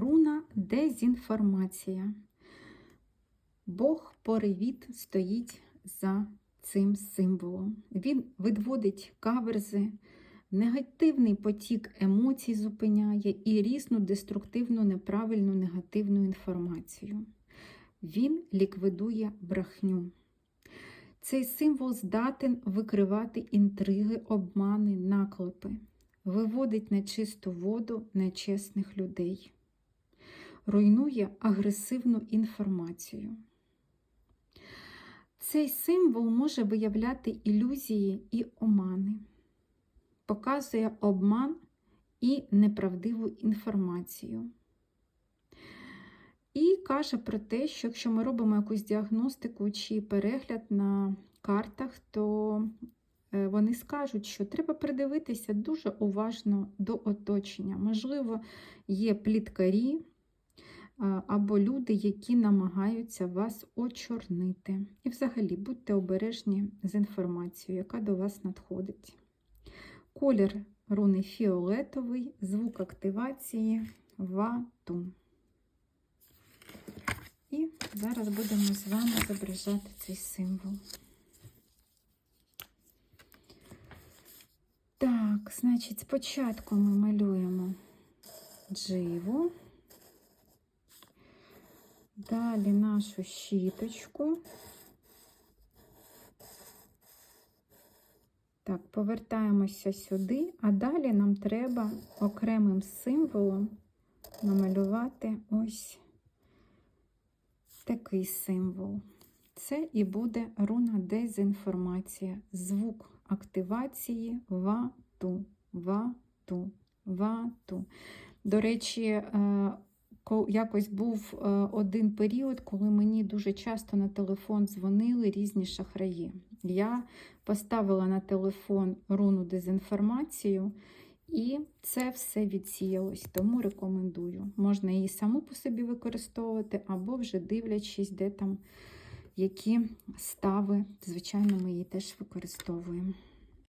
руна дезінформація. Бог Поревіт стоїть за цим символом. Він відводить каверзи, негативний потік емоцій зупиняє і різну деструктивну, неправильну, негативну інформацію. Він ліквідує брехню. Цей символ здатен викривати інтриги, обмани, наклепи, виводить на чисту воду нечесних людей, руйнує агресивну інформацію. Цей символ може виявляти ілюзії і омани, показує обман і неправдиву інформацію. І каже про те, що якщо ми робимо якусь діагностику чи перегляд на картах, то е, вони скажуть, що треба придивитися дуже уважно до оточення. Можливо, є пліткарі або люди, які намагаються вас очорнити. І взагалі будьте обережні з інформацією, яка до вас надходить. Колір руни фіолетовий, звук активації вату. І зараз будемо з вами зображати цей символ. Так, значить, спочатку ми малюємо дживу, далі нашу щіточку. Так, повертаємося сюди, а далі нам треба окремим символом намалювати ось такий символ. Це і буде руна дезінформація. Звук активації вату, вату, вату. До речі, е, якось був е, один період, коли мені дуже часто на телефон дзвонили різні шахраї. Я поставила на телефон руну дезінформацію. І це все відсіялось, тому рекомендую. Можна її саму по собі використовувати, або вже дивлячись, де там які стави. Звичайно, ми її теж використовуємо.